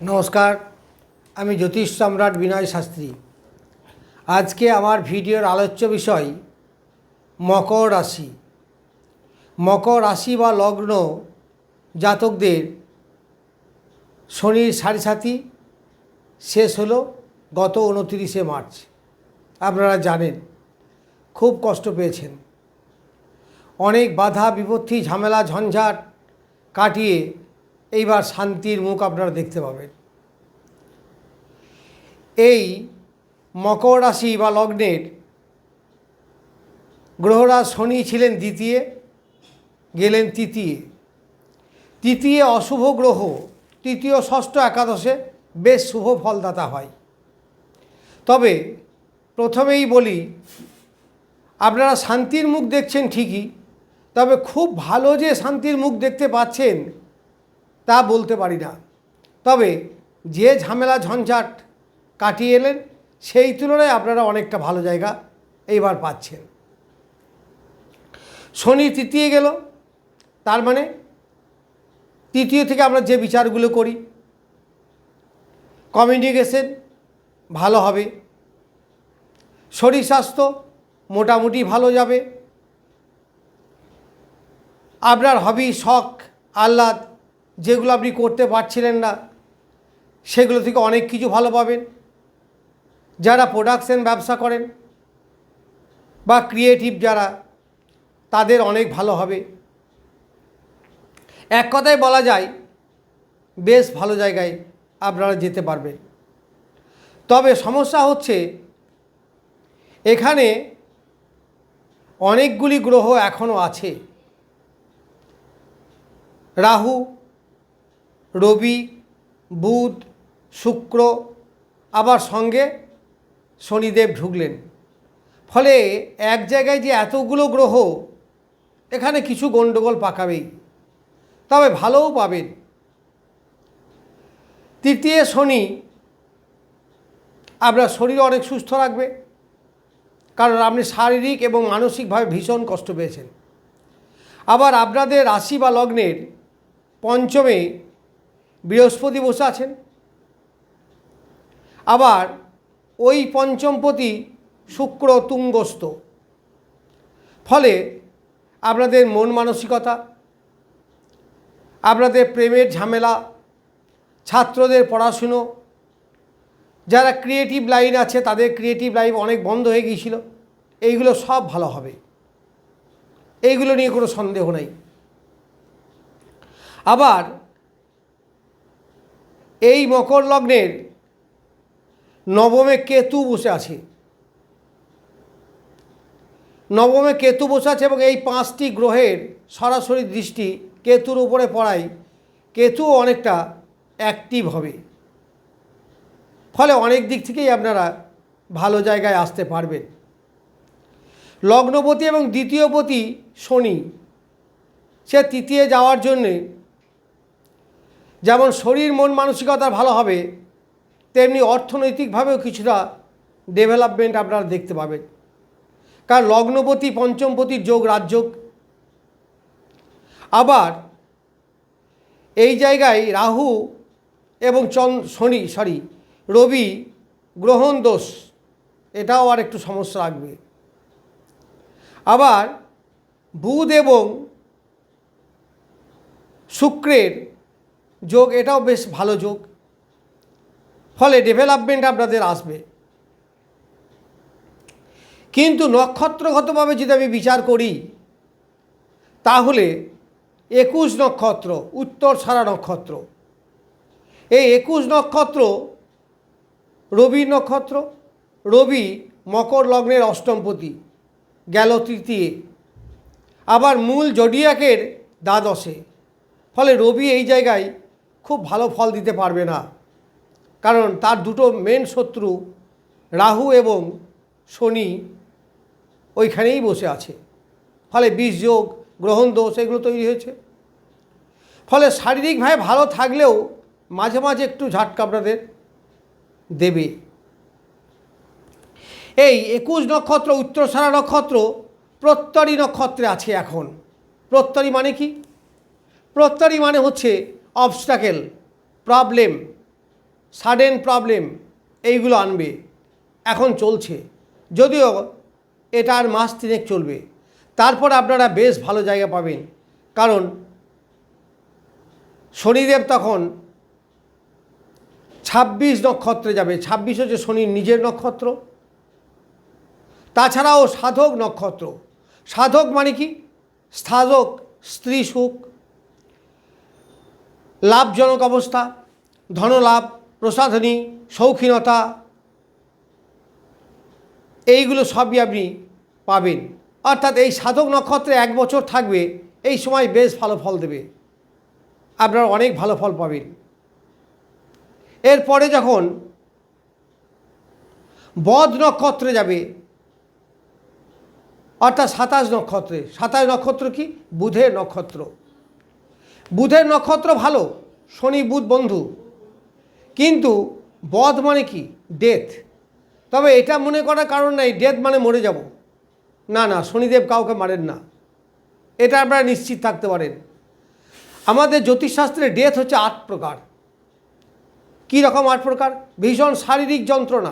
নমস্কার, আমি জ্যোতিষ সম্রাট বিনয় শাস্ত্রী। আজকে আমার ভিডিওর আলোচ্য বিষয় মকর রাশি। মকর রাশি বা লগ্ন জাতকদের শনির সাড়ে সাথী শেষ হলো গত উনতিরিশে মার্চ। আপনারা জানেন, খুব কষ্ট পেয়েছেন। অনেক বাধা, বিপত্তি, ঝামেলা, ঝঞ্ঝাট কাটিয়ে এইবার শান্তির মুখ আপনারা দেখতে পাবেন। এই মকর রাশি বা লগ্নের গ্রহরাজ শনি ছিলেন দ্বিতীয়, গেলেন তৃতীয়। তৃতীয় অশুভ গ্রহ, তৃতীয় ষষ্ঠ একাদশে বেশ শুভ ফলদাতা হয়। তবে প্রথমেই বলি, আপনারা শান্তির মুখ দেখছেন ঠিকই, তবে খুব ভালো যে শান্তির মুখ দেখতে পাচ্ছেন তা বলতে পারি না। তবে যে ঝামেলা ঝঞ্ঝাট কাটিয়ে এলেন, সেই তুলনায় আপনারা অনেকটা ভালো জায়গা এইবার পাচ্ছেন। শনি তৃতীয় গেল, তার মানে তৃতীয় থেকে আমরা যে বিচারগুলো করি, কমিউনিকেশন ভালো হবে, শরীর স্বাস্থ্য মোটামুটি ভালো যাবে, আপনার হবি, শখ, আহ্লাদ যেগুলো আপনি করতে পারছিলেন না, সেগুলো থেকে অনেক কিছু ভালো পাবেন। যারা প্রোডাকশন ব্যবসা করেন বা ক্রিয়েটিভ যারা, তাদের অনেক ভালো হবে। এক কথায় বলা যায়, বেশ ভালো জায়গায় আপনারা যেতে পারবেন। তবে সমস্যা হচ্ছে, এখানে অনেকগুলি গ্রহ এখনও আছে। রাহু রবি, বুধ, শুক্র আবার সঙ্গে শনিদেব ঢুকলেন। ফলে এক জায়গায় যে এতগুলো গ্রহ, এখানে কিছু গণ্ডগোল পাকাবেই। তবে ভালোও পাবেন। তৃতীয় শনি, আপনার শরীর অনেক সুস্থ রাখবে, কারণ আপনি শারীরিক এবং মানসিকভাবে ভীষণ কষ্ট পেয়েছেন। আবার আপনাদের রাশি বা লগ্নের পঞ্চমে বৃহস্পতি বসে আছেন। আবার ওই পঞ্চমপতি শুক্র তুঙ্গস্থ। ফলে আপনাদের মন মানসিকতা, আপনাদের প্রেমের ঝামেলা, ছাত্রদের পড়াশুনো, যারা ক্রিয়েটিভ লাইন আছে তাদের ক্রিয়েটিভ লাইন অনেক বন্ধ হয়ে গিয়েছিল। এইগুলো সব ভালো হবে। এইগুলো নিয়ে কোনো সন্দেহ নেই। আবার এই মকর লগ্নের নবমে কেতু বসে আছে। নবমে কেতু বসে আছে এবং এই পাঁচটি গ্রহের সরাসরি দৃষ্টি কেতুর উপরে পড়ায় কেতু অনেকটা অ্যাক্টিভ হবে। ফলে অনেক দিক থেকেই আপনারা ভালো জায়গায় আসতে পারবেন। লগ্নপতি এবং দ্বিতীয়পতি শনি। সে তৃতীয় যাওয়ার জন্যে যেমন শরীর, মন মানসিকতা ভালো হবে, তেমনি অর্থনৈতিকভাবেও কিছুটা ডেভেলপমেন্ট আপনারা দেখতে পাবেন। কারণ লগ্নপতি পঞ্চমপতির যোগ, রাজযোগ। আবার এই জায়গায় রাহু এবং চন, শনি সরি রবি, গ্রহণ দোষ, এটাও আর একটু সমস্যা রাখবে আবার বুধ এবং শুক্রের যোগ, এটাও বেশ ভালো যোগ। ফলে ডেভেলপমেন্ট আপনাদের আসবে। কিন্তু নক্ষত্রগতভাবে যদি আমি বিচার করি, তাহলে একুশ নক্ষত্র, উত্তর সারা নক্ষত্র। এই একুশ নক্ষত্র, রবি নক্ষত্র, রবি মকর লগ্নের অষ্টমপতি, গেল তৃতীয়। আবার মূল জডিয়াকের দ্বাদশে। ফলে রবি এই জায়গায় খুব ভালো ফল দিতে পারবে না। কারণ তার দুটো মেন শত্রু রাহু এবং শনি ওইখানেই বসে আছে। ফলে বিষ যোগ, গ্রহণ দোষ এগুলো তৈরি হয়েছে। ফলে শারীরিকভাবে ভালো থাকলেও মাঝে মাঝে একটু ঝাটকা আপনাদের দেবে। এই একুশ নক্ষত্র, উত্তরসারা নক্ষত্র, প্রত্যরী নক্ষত্রে আছে এখন। প্রত্যরী মানে কি? প্রত্যরী মানে হচ্ছে অবস্টাকেল প্রবলেম সাডেন প্রবলেম এইগুলো আনবে। এখন চলছে। যদিও এটা আর মাস তিনেক চলবে। তারপর আপনারা বেশ ভালো জায়গা পাবেন। কারণ শনিদেব তখন ছাব্বিশ নক্ষত্রে যাবে। ছাব্বিশ হচ্ছে শনির নিজের নক্ষত্র। তাছাড়াও সাধক নক্ষত্র। সাধক মানে কি? সাধক, স্ত্রী সুখ লাভজনক অবস্থা, ধনলাভ, প্রসাধনী, শৌখিনতা, এইগুলো সবই আপনি পাবেন। অর্থাৎ এই সাধক নক্ষত্রে এক বছর থাকবে, এই সময় বেশ ভালো ফল দেবে। আপনারা অনেক ভালো ফল পাবেন। এরপরে যখন বদ নক্ষত্রে যাবে, অর্থাৎ সাতাশ নক্ষত্রে, সাতাশ নক্ষত্র কি? বুধের নক্ষত্র। বুধের নক্ষত্র ভালো, শনি বুধ বন্ধু। কিন্তু বধ মানে কি? ডেথ। তবে এটা মনে করার কারণ নাই, ডেথ মানে মরে যাব। না না, শনিদেব কাউকে মারেন না। এটা আপনারা নিশ্চিত থাকতে পারেন। আমাদের জ্যোতিষশাস্ত্রে ডেথ হচ্ছে আট প্রকার। কী রকম আট প্রকার? ভীষণ শারীরিক যন্ত্রণা।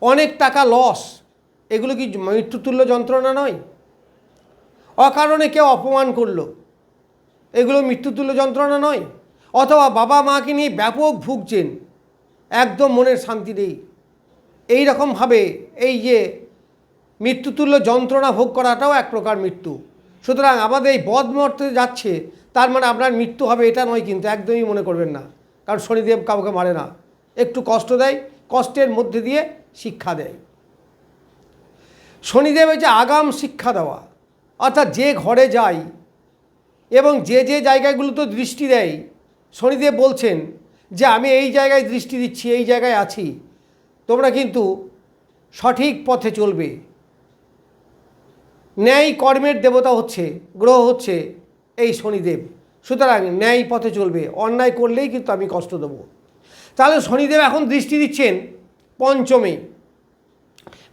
অনেক টাকা লস। এগুলো কি মৃত্যুতুল্য যন্ত্রণা নয়? অকারণে কেউ অপমান করল। এগুলো মৃত্যুতুল্য যন্ত্রণা নয়। অথবা বাবা মাকে নিয়ে ব্যাপক ভুগছেন। একদম মনের শান্তি নেই। এই রকমভাবে এই যে মৃত্যুতুল্য যন্ত্রণা ভোগ করাটাও এক প্রকার মৃত্যু। সুতরাং আমাদের এই বদমর্তে যাচ্ছে, তার মানে আপনার মৃত্যু হবে এটা নয় কিন্তু একদমই মনে করবেন না। কারণ শনিদেব কাউকে মারে না। একটু কষ্ট দেয়, কষ্টের মধ্যে দিয়ে শিক্ষা দেয়। শনিদেব হচ্ছে আগাম শিক্ষা দেওয়া, অর্থাৎ যে ঘরে যাই এবং যে যে জায়গাগুলোতে দৃষ্টি দেয়, শনিদেব বলছেন যে আমি এই জায়গায় দৃষ্টি দিচ্ছি, এই জায়গায় আছি। তোমরা কিন্তু সঠিক পথে চলবে। ন্যায় কর্মের দেবতা হচ্ছে, গ্রহ হচ্ছে এই শনিদেব। সুতরাং ন্যায় পথে চলবে। অন্যায় করলেই কিন্তু আমি কষ্ট দেবো। তাহলে শনিদেব এখন দৃষ্টি দিচ্ছেন পঞ্চমে।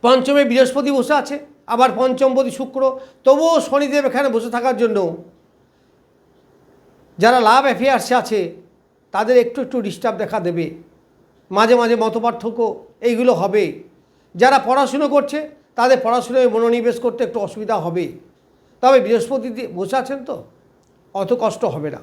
পঞ্চমে বৃহস্পতি বসে আছে, আবার পঞ্চমপতি শুক্র। তবুও শনিদেব এখানে বসে থাকার জন্য যারা লাভ অ্যাফেয়ার্সে আছে, তাদের একটু একটু ডিস্টার্ব দেখা দেবে। মাঝে মাঝে মতপার্থক্য এইগুলো হবে। যারা পড়াশুনো করছে, তাদের পড়াশুনোয় মনোনিবেশ করতে একটু অসুবিধা হবে। তবে বৃহস্পতি বসে আছেন তো? অত কষ্ট হবে না।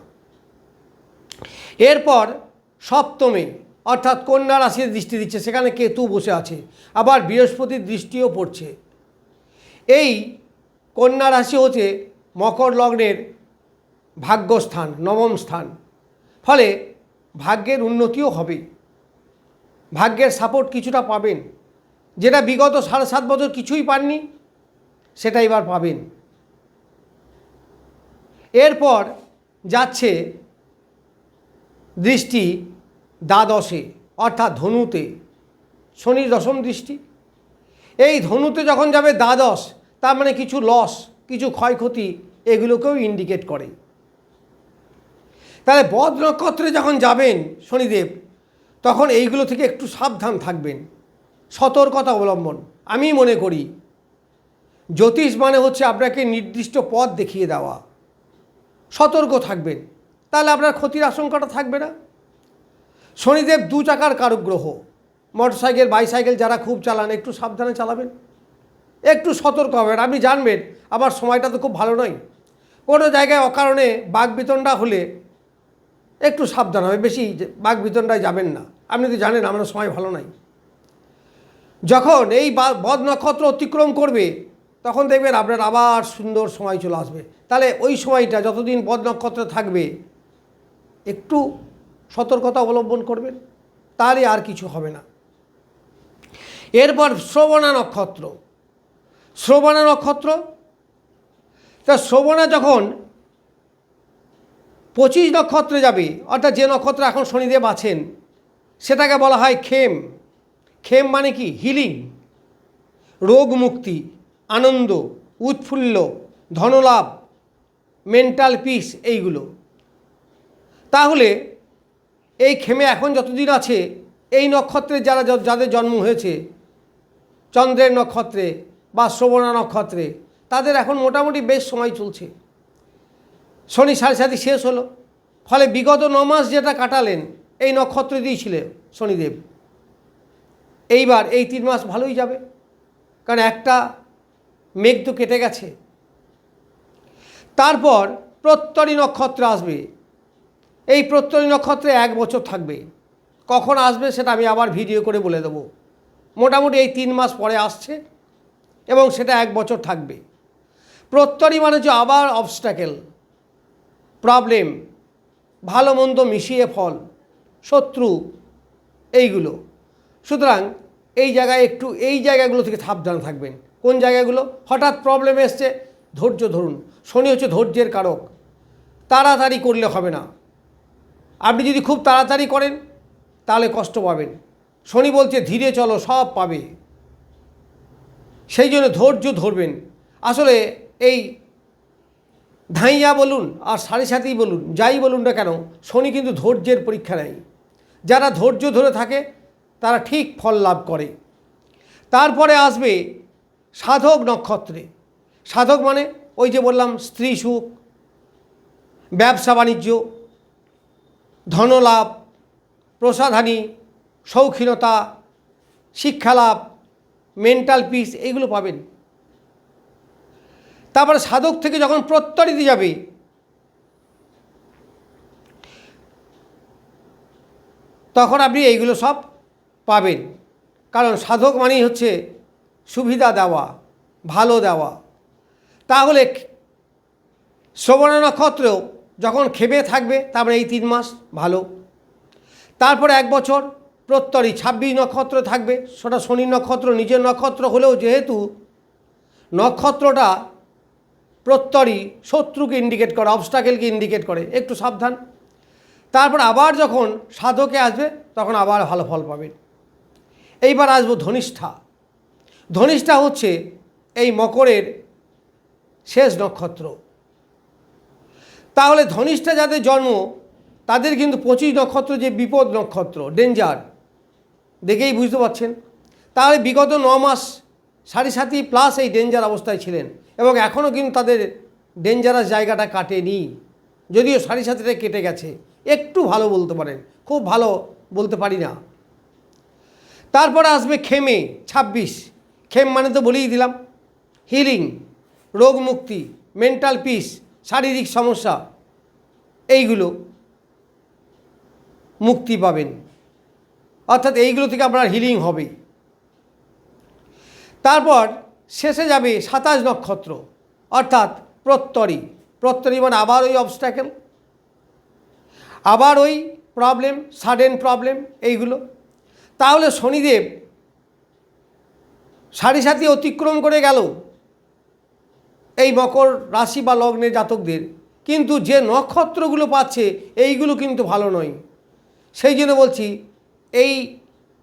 এরপর সপ্তমে, অর্থাৎ কন্যা রাশির দৃষ্টি দিচ্ছে, সেখানে কেতু বসে আছে। আবার বৃহস্পতির দৃষ্টিও পড়ছে। এই কন্যা রাশি হচ্ছে মকর লগ্নের ভাগ্যস্থান, নবম স্থান। ফলে ভাগ্যের উন্নতিও হবে। ভাগ্যের সাপোর্ট কিছুটা পাবেন। যেটা বিগত সাড়ে সাত বছর কিছুই পাননি, সেটা এবার পাবেন। এরপর যাচ্ছে দৃষ্টি দ্বাদশে, অর্থাৎ ধনুতে, শনির দশম দৃষ্টি। এই ধনুতে যখন যাবে দ্বাদশ, তার মানে কিছু লস কিছু ক্ষয়ক্ষতি, এগুলোকেও ইন্ডিকেট করে। তাহলে বদ নক্ষত্রে যখন যাবেন শনিদেব, তখন এইগুলো থেকে একটু সাবধান থাকবেন। সতর্কতা অবলম্বন। আমি মনে করি, জ্যোতিষ মানে হচ্ছে আপনাকে নির্দিষ্ট পথ দেখিয়ে দেওয়া। সতর্ক থাকবেন। তাহলে আপনার ক্ষতির আশঙ্কাটা থাকবে না। শনিদেব দু চাকার কারক গ্রহ মোটরসাইকেল, বাইসাইকেল যারা খুব চালান, একটু সাবধানে চালাবেন। একটু সতর্ক হবেন। আপনি জানবেন আবার সময়টা তো খুব ভালো নয়। কোনো জায়গায় অকারণে বাঘ বিতণ্ডা হলে একটু সাবধান হবে, বেশি বাঘ বিতণ্ডায় যাবেন না। আপনি তো জানেন আমার সময় ভালো নাই। যখন এই বদ নক্ষত্র অতিক্রম করবে, তখন দেখবেন আপনার আবার সুন্দর সময় চলে আসবে। তাহলে ওই সময়টা যতদিন বদ নক্ষত্র থাকবে, একটু সতর্কতা অবলম্বন করবেন, তাহলে আর কিছু হবে না। এরপর শ্রবণা নক্ষত্র। শ্রবণা নক্ষত্র, তা শ্রবণা যখন পঁচিশ নক্ষত্রে যাবে, অর্থাৎ যে নক্ষত্র এখন শনিদেব আছেন, সেটাকে বলা হয় খেম খেম মানে কি? হিলিং। রোগ মুক্তি, আনন্দ, উৎফুল্ল, ধনলাভ মেন্টাল পিস এইগুলো। তাহলে এই খেমে এখন যতদিন আছে, এই নক্ষত্রে যারা যাদের জন্ম হয়েছে, চন্দ্রের নক্ষত্রে বা শ্রবণা নক্ষত্রে, তাদের এখন মোটামুটি বেশ সময় চলছে। শনি সাড়ে সাথে শেষ হলো। ফলে বিগত ন মাস যেটা কাটালেন, এই নক্ষত্র দিয়েছিল শনিদেব। এইবার এই তিন মাস ভালোই যাবে, কারণ একটা মেঘ তো কেটে গেছে। তারপর প্রত্যরী নক্ষত্র আসবে। এই প্রত্যরী নক্ষত্রে এক বছর থাকবে। কখন আসবে সেটা আমি আবার ভিডিও করে বলে দেবো। মোটামুটি এই তিন মাস পরে আসছে এবং সেটা এক বছর থাকবে। প্রত্যরী মানে হচ্ছে আবার অবস্ট্যাকেল প্রবলেম ভালো মন্দ মিশিয়ে ফল, শত্রু, এইগুলো। সুতরাং এই জায়গায় একটু এই জায়গাগুলো থেকে সাবধান থাকবেন। কোন জায়গাগুলো? হঠাৎ প্রবলেম এসছে, ধৈর্য ধরুন। শনি হচ্ছে ধৈর্যের কারক। তাড়াতাড়ি করলে হবে না। আপনি যদি খুব তাড়াতাড়ি করেন, তাহলে কষ্ট পাবেন। শনি বলছে, ধীরে চলো, সব পাবে। সেই জন্য ধৈর্য ধরবেন। আসলে এই ধাইয়া বলুন আর সাড়ে সাথেই বলুন, যাই বলুন না কেন, শনি কিন্তু ধৈর্যের পরীক্ষা নেয়। যারা ধৈর্য ধরে থাকে, তারা ঠিক ফল লাভ করে। তারপরে আসবে সাধক নক্ষত্রে। সাধক মানে ওই যে বললাম, স্ত্রী সুখ, ব্যবসা বাণিজ্য, ধনলাভ, প্রসাধানী, শৌখিনতা, শিক্ষালাভ মেন্টাল পিস এইগুলো পাবেন। তারপরে সাধক থেকে যখন প্রত্যরিতে যাবে, তখন আপনি এইগুলো সব পাবেন। কারণ সাধক মানেই হচ্ছে সুবিধা দেওয়া, ভালো দেওয়া। তাহলে শ্রবণ নক্ষত্র যখন খেপে থাকবে, তারপরে এই তিন মাস ভালো। তারপরে এক বছর প্রত্যরী, ছাব্বিশ নক্ষত্র থাকবে, সেটা শনি নক্ষত্র, নিজের নক্ষত্র হলেও যেহেতু নক্ষত্রটা প্রত্যরী শত্রুকে ইন্ডিকেট করে অবস্টাকেলকে ইন্ডিকেট করে, একটু সাবধান। তারপর আবার যখন সাধকে আসবে, তখন আবার ভালো ফল পাবেন এইবার আসব ধনিষ্ঠা। ধনিষ্ঠা হচ্ছে এই মকরের শেষ নক্ষত্র। তাহলে ধনিষ্ঠা যাদের জন্ম, তাদের কিন্তু পঁচিশ নক্ষত্র যে বিপদ নক্ষত্র ডেঞ্জার দেখেই বুঝতে পারছেন? তাহলে বিগত ন মাস সাড়ে সাতই প্লাস এই ডেঞ্জার অবস্থায় ছিলেন এবং এখনও কিন্তু তাদের ডেঞ্জারাস জায়গাটা কাটেনি। যদিও সাড়ে সাতিটা কেটে গেছে। একটু ভালো বলতে পারেন। খুব ভালো বলতে পারি না। তারপরে আসবে খেমে ছাব্বিশ। খেম মানে তো বলেই দিলাম। হিলিং রোগ মুক্তি মেন্টাল পিস শারীরিক সমস্যা, এইগুলো মুক্তি পাবেন। অর্থাৎ এইগুলো থেকে আপনার হিলিং হবে। তারপর শেষে যাবে সাতাশ নক্ষত্র, অর্থাৎ প্রত্যরী। প্রত্যরী মানে আবার ওই অবস্ট্যাকেল আবার ওই প্রবলেম সাডেন প্রবলেম এইগুলো। তাহলে শনিদেব সাড়ে সাথে অতিক্রম করে গেল এই মকর রাশি বা লগ্নের জাতকদের। কিন্তু যে নক্ষত্রগুলো পাচ্ছে এইগুলো কিন্তু ভালো নয়। সেই জন্য বলছি, এই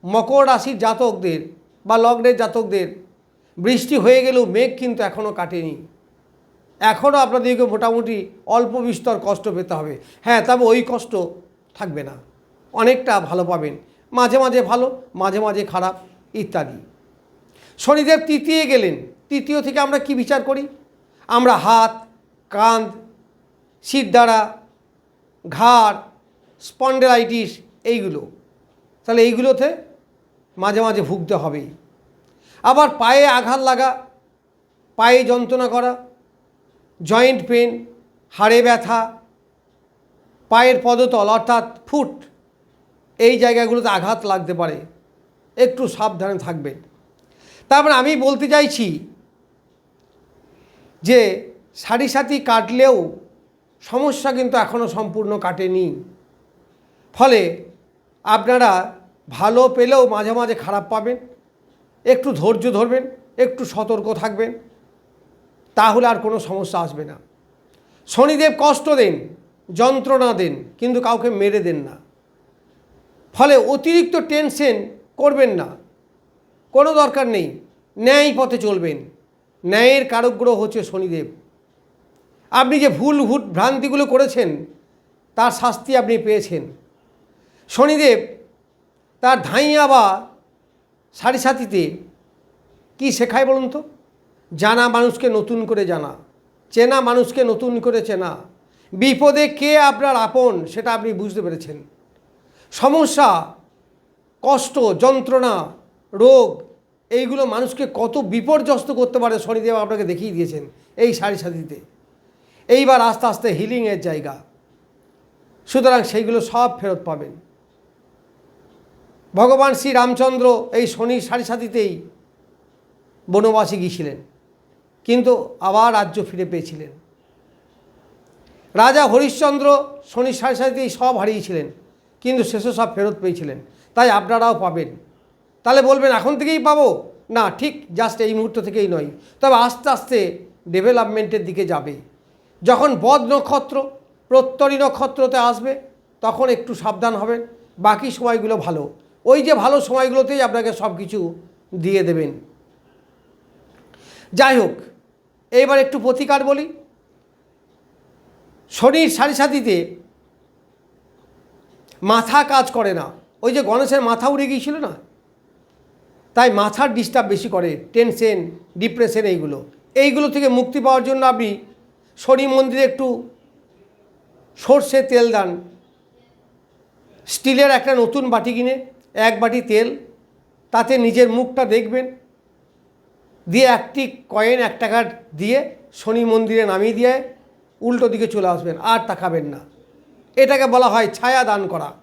মকর রাশির জাতকদের বা লগ্নের জাতকদের বৃষ্টি হয়ে গেলেও মেঘ কিন্তু এখনও কাটেনি। এখনও আপনাদেরকে মোটামুটি অল্প বিস্তর কষ্ট পেতে হবে। হ্যাঁ তবে ওই কষ্ট থাকবে না। অনেকটা ভালো পাবেন। মাঝে মাঝে ভালো, মাঝে মাঝে খারাপ, ইত্যাদি। শনিদেব তৃতীয় গেলেন। তৃতীয় থেকে আমরা কি বিচার করি? আমরা হাত, কাঁধ শিরদাঁড়া ঘাড়, স্পন্ডেলাইটিস এইগুলো। তাহলে এইগুলোতে মাঝে মাঝে ভুগতে হবে আবার পায়ে আঘাত লাগা, পায়ে যন্ত্রণা করা জয়েন্ট পেন হাড়ে ব্যথা, পায়ের পদতল, অর্থাৎ ফুট, এই জায়গাগুলোতে আঘাত লাগতে পারে। একটু সাবধানে থাকবেন। তারপর আমি বলতে চাইছি যে, সারি সাথী কাটলেও সমস্যা কিন্তু এখনও সম্পূর্ণ কাটেনি। ফলে আপনারা ভালো পেলেও মাঝে মাঝে খারাপ পাবেন। একটু ধৈর্য ধরবেন, একটু সতর্ক থাকবেন, তাহলে আর কোনো সমস্যা আসবে না। শনিদেব কষ্ট দেন, যন্ত্রণা দেন, কিন্তু কাউকে মেরে দেন না। ফলে অতিরিক্ত টেনশন করবেন না। কোনো দরকার নেই, ন্যায় পথে চলবেন। ন্যায়ের কারকগ্রহ হচ্ছে শনিদেব। আপনি যে ভুল ভুট ভ্রান্তিগুলো করেছেন, তার শাস্তি আপনি পেয়েছেন। শনিদেব তার ধাইয়া বা সাড়ে সাথীতে কী শেখায় বলুন তো? জানা মানুষকে নতুন করে জানা, চেনা মানুষকে নতুন করে চেনা। বিপদে কে আপনার আপন সেটা আপনি বুঝতে পেরেছেন। সমস্যা, কষ্ট, যন্ত্রণা, রোগ, এইগুলো মানুষকে কত বিপর্যস্ত করতে পারে শনিদেব আপনাকে দেখিয়ে দিয়েছেন এই সারি সাথীতে এইবার আস্তে আস্তে হিলিংয়ের জায়গা। সুতরাং সেইগুলো সব ফেরত পাবেন। ভগবান শ্রী রামচন্দ্র এই শনির সারি সাথীতেই বনবাসী গিয়েছিলেন। কিন্তু আবার রাজ্য ফিরে পেয়েছিলেন। রাজা হরিশ্চন্দ্র শনির সারি সাথীতেই সব হারিয়েছিলেন, কিন্তু শেষে সব ফেরত পেয়েছিলেন। তাই আপনারাও পাবেন। তাহলে বলবেন, এখন থেকেই পাবো? না, ঠিক জাস্ট এই মুহূর্ত থেকেই নয়। তবে আস্তে আস্তে ডেভেলপমেন্টের দিকে যাবে। যখন বদ নক্ষত্র, প্রত্যরী নক্ষত্রতে আসবে, তখন একটু সাবধান হবেন। বাকি সময়গুলো ভালো। ওই যে ভালো সময়গুলোতেই আপনাকে সব কিছু দিয়ে দেবেন। যাই হোক, এইবার একটু প্রতিকার বলি। শনির সারি সাথীতে মাথা কাজ করে না। ওই যে গণেশের মাথা উড়ে গিয়েছিল না? তাই মাথার ডিস্টার্ব বেশি করে টেনশন ডিপ্রেশন এইগুলো। এইগুলো থেকে মুক্তি পাওয়ার জন্য আপনি শনি মন্দিরে একটু সর্ষে তেল দান। স্টিলের একটা নতুন বাটি কিনে এক বাটি তেল, তাতে নিজের মুখটা দেখবেন। দিয়ে একটি কয়েন, এক টাকার দিয়ে শনি মন্দিরে নামিয়ে দিয়ে উল্টো দিকে চলে আসবেন, আর তাকাবেন না। এটাকে বলা হয় ছায়া দান করা।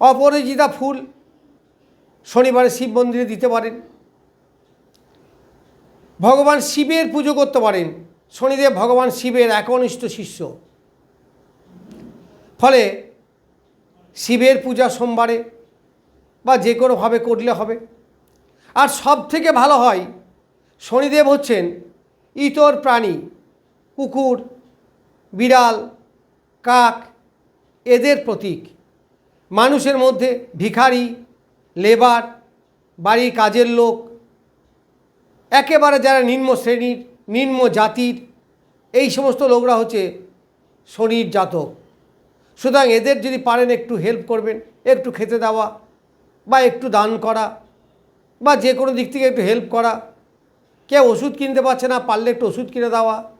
অপরাজিতা ফুল শনিবারে শিব মন্দিরে দিতে পারেন। ভগবান শিবের পুজো করতে পারেন। শনিদেব ভগবান শিবের একনিষ্ঠ শিষ্য। ফলে শিবের পূজা সোমবারে বা যে কোনোভাবে করলে হবে। আর সব থেকে ভালো হয়, শনিদেব হচ্ছেন ইতর প্রাণী, কুকুর, বিড়াল, কাক, এদের প্রতীক। মানুষের মধ্যে ভিখারি, লেবার, বাড়ির কাজের লোক, একেবারে যারা নিম্ন শ্রেণির, নিম্ন জাতির, এই সমস্ত লোকরা হচ্ছে শনির জাতক। সুতরাং এদের যদি পারেন একটু হেল্প করবেন, একটু খেতে দেওয়া বা একটু দান করা বা যে কোনো দিক থেকে একটু হেল্প করা। কেউ ওষুধ কিনতে পারছে না, পারলে একটু ওষুধ কিনে দেওয়া।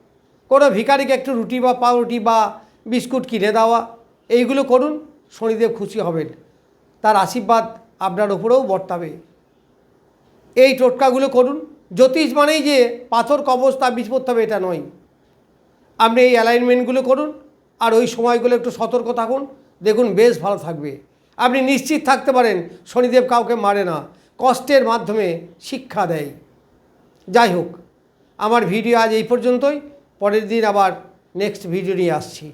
কোনো ভিখারিকে একটু রুটি বা পাউরুটি বা বিস্কুট কিনে দেওয়া। এইগুলো করুন, শনিদেব খুশি হবেন। তার আশীর্বাদ আপনার ওপরেও বর্তাবে। এই টোটকাগুলো করুন। জ্যোতিষ মানেই যে পাথর, কবচ তা বীজ পড়তে হবে, এটা নয়। আপনি এই অ্যালাইনমেন্টগুলো করুন। আর ওই সময়গুলো একটু সতর্ক থাকুন। দেখুন, বেশ ভালো থাকবে। আপনি নিশ্চিত থাকতে পারেন শনিদেব কাউকে মারে না, কষ্টের মাধ্যমে শিক্ষা দেয়। যাই হোক, আমার ভিডিও আজ এই পর্যন্তই, পরের দিন আবার নেক্সট ভিডিও নিয়ে আসছি।